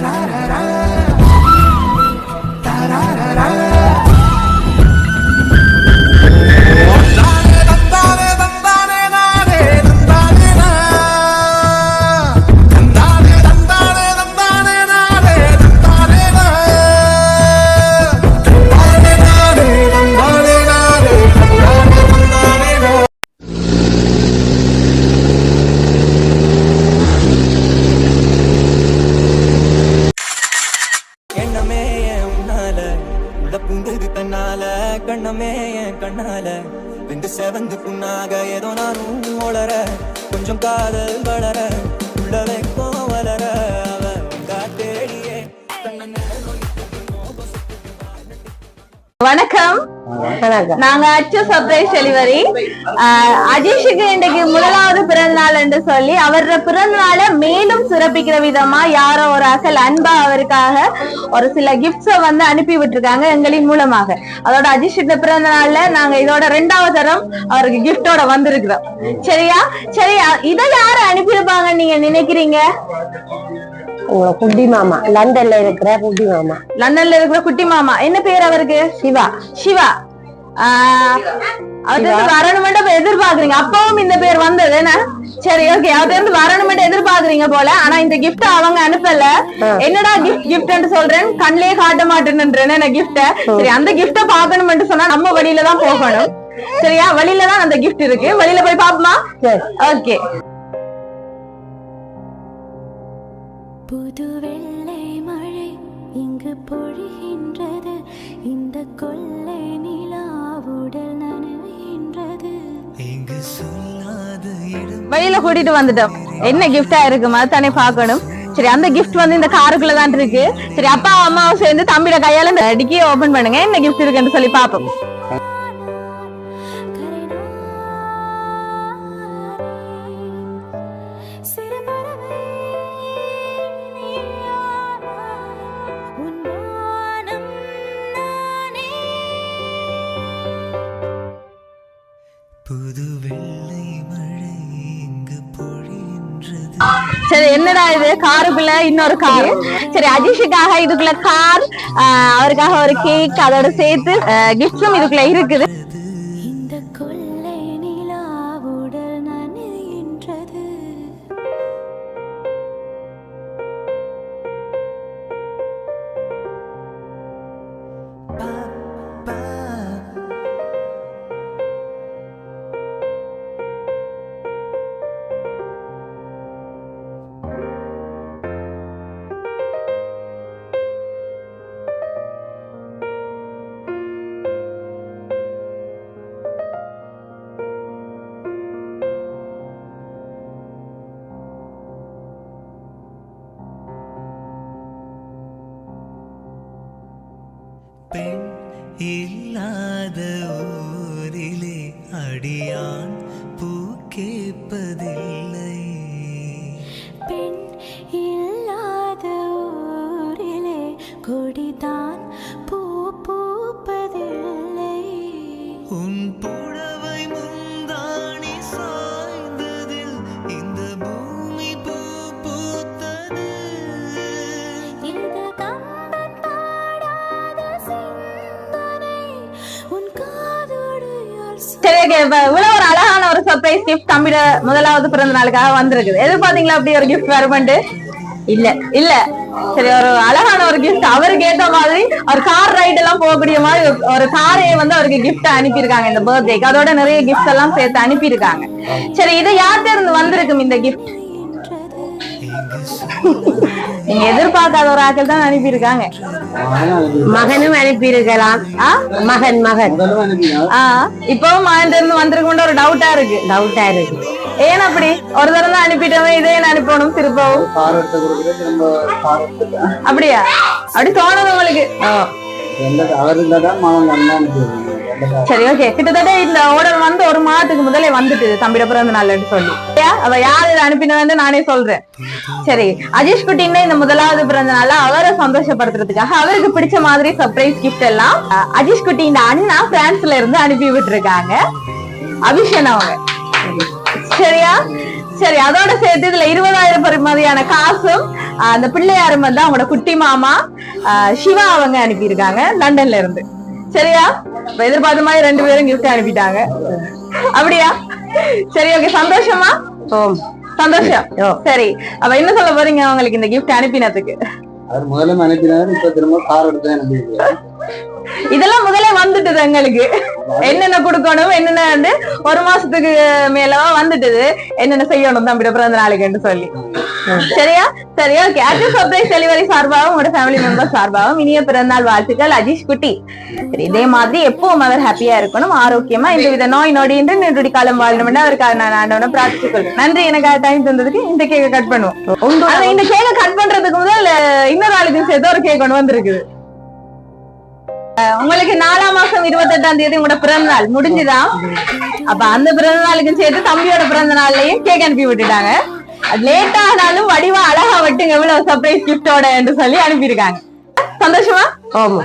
da da da என் கண்ணால. ரெண்டு செவந்து புண்ணாக ஏதோ நானும் உளர கொஞ்சம் காதல் வளர உள்ள வைக்கும் வளர. அவ உங்கா வணக்கம். நாங்க அச்சு சர்ப்ரைஸ் டெலிவரி. அஜீஷுக்கு இன்றைக்கு முதலாவது பிறந்த நாள் என்று சொல்லி அவரோட பிறந்த நாளை மேலும் சிறப்பிக்கிற விதமா யாரோ ஒரு அசல் அன்பா அவருக்காக ஒரு சில கிஃப்ட்ஸ வந்து அனுப்பி விட்டுருக்காங்க எங்களின் மூலமாக. அதோட அஜீஷுக்கு பிறந்த நாள்ல நாங்க இதோட ரெண்டாவது தரம் அவருக்கு கிஃப்டோட வந்திருக்கிறோம். சரியா? சரியா? இதை யாரு அனுப்பியிருப்பாங்க நீங்க நினைக்கிறீங்க? குட்டி மாமா. லண்டன்ல இருக்கிற குட்டி மாமா. லண்டன்ல இருக்கிற குட்டி மாமா. என்ன பேர் அவருக்கு? சிவா. சிவா. ஆஹ் அவர்ட்ட இருந்து வரணுமெண்டு எதிர்பார்க்கறீங்க. அப்பவும் இந்த பேர் வந்தது என்ன? சரி ஓகே அவர்ட்ட இருந்து வரணுமெண்டு எதிர்பார்க்கறீங்க போல. ஆனா இந்த gift அவங்க அனுப்பல. என்னடா கிஃப்ட் கிஃப்ட்னு சொல்றேன். கண்ணிலே காட்ட மாட்டேன்றேன் என்ன கிஃப்ட சரி அந்த கிஃப்ட பாக்கணும்னு சொன்னா நம்ம வழியில தான் போகணும். சரியா? வழியில தான் அந்த gift இருக்கு. வழியில போய் பாப்போமா ஓகே புது வெள்ளை மழை இங்கு பொழிகின்றது. இந்த கொள்ளை வெளியில கூட்டிட்டு வந்துட்டோம். என்ன கிஃப்டா இருக்குமா தானே பாக்கணும் சரி அந்த கிஃப்ட் வந்து இந்த காருக்குள்ள தான் இருக்கு. சரி அப்பா அம்மாவும் சேர்ந்து தம்பியோட கையால இந்த டிக்கியை ஓபன் பண்ணுங்க. என்ன கிஃப்ட் இருக்குன்னு சொல்லி பாப்போம் என்னடா இது? காருக்குள்ள இன்னொரு கார். சரி அஜிஷுக்காக இதுக்குள்ள கார் அவருக்காக ஒரு கேக் அதோட சேர்த்து கிஃப்ட்ஸும் இதுக்குள்ள இருக்குது. இல்லாத ஊரிலே அடியான் பூ கேட்பதில்லை பெண் இல்லாத ஊரிலே கொடிதான் பூ பூப்பதில்லை. உன் சரி ஓகே இப்ப இவ்வளவு ஒரு அழகான ஒரு சர்ப்ரைஸ் கிஃப்ட் தம்பியோட முதலாவது பிறந்த நாளுக்காக வந்திருக்குது. எதிர்பார்த்தீங்களா அப்படி ஒரு கிஃப்ட் வருமெண்டு இல்ல இல்ல. சரி ஒரு அழகான ஒரு கிஃப்ட் அவருக்கு ஏத்த மாதிரி ஒரு கார் ரைட் எல்லாம் போகக்கூடிய மாதிரி ஒரு- ஒரு காரையே வந்து அவருக்கு கிஃப்ட் அனுப்பியிருக்காங்க இந்த பர்த்டேக்கு அதோட நிறைய கிஃப்ட் எல்லாம் சேர்த்து அனுப்பியிருக்காங்க. சரி இது யார்கிட்ட இருந்து வந்திருக்கும் இந்த கிஃப்ட் நீங்க எதிர்பார்க்காத ஒரு ஆட்கள் தான் அனுப்பியிருக்காங்க. மகனும் அனுப்பியிருக்கலாம். மகன் மகன். இப்பவும் மகன் இருந்து வந்திருக்குன்ற ஒரு டவுட்டா இருக்கு. டவுட்டா இருக்கு. ஏன் அப்படி? ஒரு தடவை தான் அனுப்பிட்டவன் இதே அனுப்பணும் திருப்பவும்? அப்படியா? அப்படி தோணுது உங்களுக்கு. எந்த அவர் மகன் வந்தா சரி ஓகே கிட்டத்தட்ட இந்த ஆர்டர் வந்து ஒரு மாதத்துக்கு முதலே வந்துட்டு தம்பிட பிறந்த நாள்னு சொல்லி. அவ யாரு இதை நானே சொல்றேன். சரி அஜீஷ் குட்டின்னு இந்த முதலாவது பிறந்த நாள்ல அவரை சந்தோஷப்படுத்துறதுக்காக அவருக்கு பிடிச்ச மாதிரி சர்ப்ரைஸ் கிஃப்ட் எல்லாம் அஜீஷ் குட்டி இந்த அண்ணா பிரான்ஸ்ல இருந்து அனுப்பி விட்டுருக்காங்க. அபிஷன் அவங்க. சரியா? சரி அதோட சேர்த்து இதுல இருபதாயிரம் பெறுமதியான காசும் அந்த பிள்ளையாரும் வந்து அவங்களோட குட்டி மாமா ஆஹ் சிவா அவங்க அனுப்பியிருக்காங்க லண்டன்ல இருந்து. சரியா? இப்ப எதிர்பார்த்த மாதிரி ரெண்டு பேரும் கிஃப்ட் அனுப்பிட்டாங்க. அப்படியா? சரி ஓகே சந்தோஷமா? சந்தோஷம். சரி. அப்ப என்ன சொல்ல போறீங்க உங்களுக்கு இந்த கிஃப்ட் அனுப்பினதுக்கு? அவர் முதல்ல அனுப்பினாரு இப்ப திரும்ப கார் எடுத்து அனுப்பியிருக்காரு. இதெல்லாம் முதல்ல வந்துட்டுது எங்களுக்கு. என்னென்ன கொடுக்கணும் என்னென்ன வந்து ஒரு மாசத்துக்கு மேலவா வந்துட்டுது. என்னென்ன செய்யணும் தம்பியோட பிறந்த நாளுக்குன்னு சொல்லி. சரியா சரி ஓகே அஜய் சர்ப்ரைஸ் டெலிவரி சார்பாகவும் உங்களோட ஃபேமிலி மெம்பர் சார்பாகவும் இனிய பிறந்தநாள் வாழ்த்துக்கள் அஜீஷ் குட்டி இதே மாதிரி எப்பவும் அவர் ஹாப்பியா இருக்கணும் ஆரோக்கியமா இந்த வித நோய் நொடியின்றி நெடுடி காலம் வாழணும்னு அவருக்காக நான் ஆண்டவனை பிரார்த்தித்துக் கொள்றேன் நன்றி எனக்கு டைம் தந்ததுக்கு இந்த கேக்க கட் பண்ணுவோம் இந்த கேக்க கட் பண்றதுக்கு முதல் இன்னொரு ஆளுக்கு சேர்த்து ஒரு கேக் ஒன்று வந்திருக்குது உங்களுக்கு நாலாம் மாசம் இருபத்தெட்டாம் தேதி உங்களோட பிறந்த நாள் முடிஞ்சுதா அப்ப அந்த பிறந்த நாளுக்கும் சேர்த்து தம்பியோட பிறந்த நாள்லயும் கேக் அனுப்பி விட்டுட்டாங்க லேட் ஆனாலும் வடிவா அழகா வட்டுங்க. எவ்வளவு சர்ப்ரைஸ் கிஃப்டோட என்று சொல்லி அனுப்பியிருக்காங்க. சந்தோஷமா? ஆமா.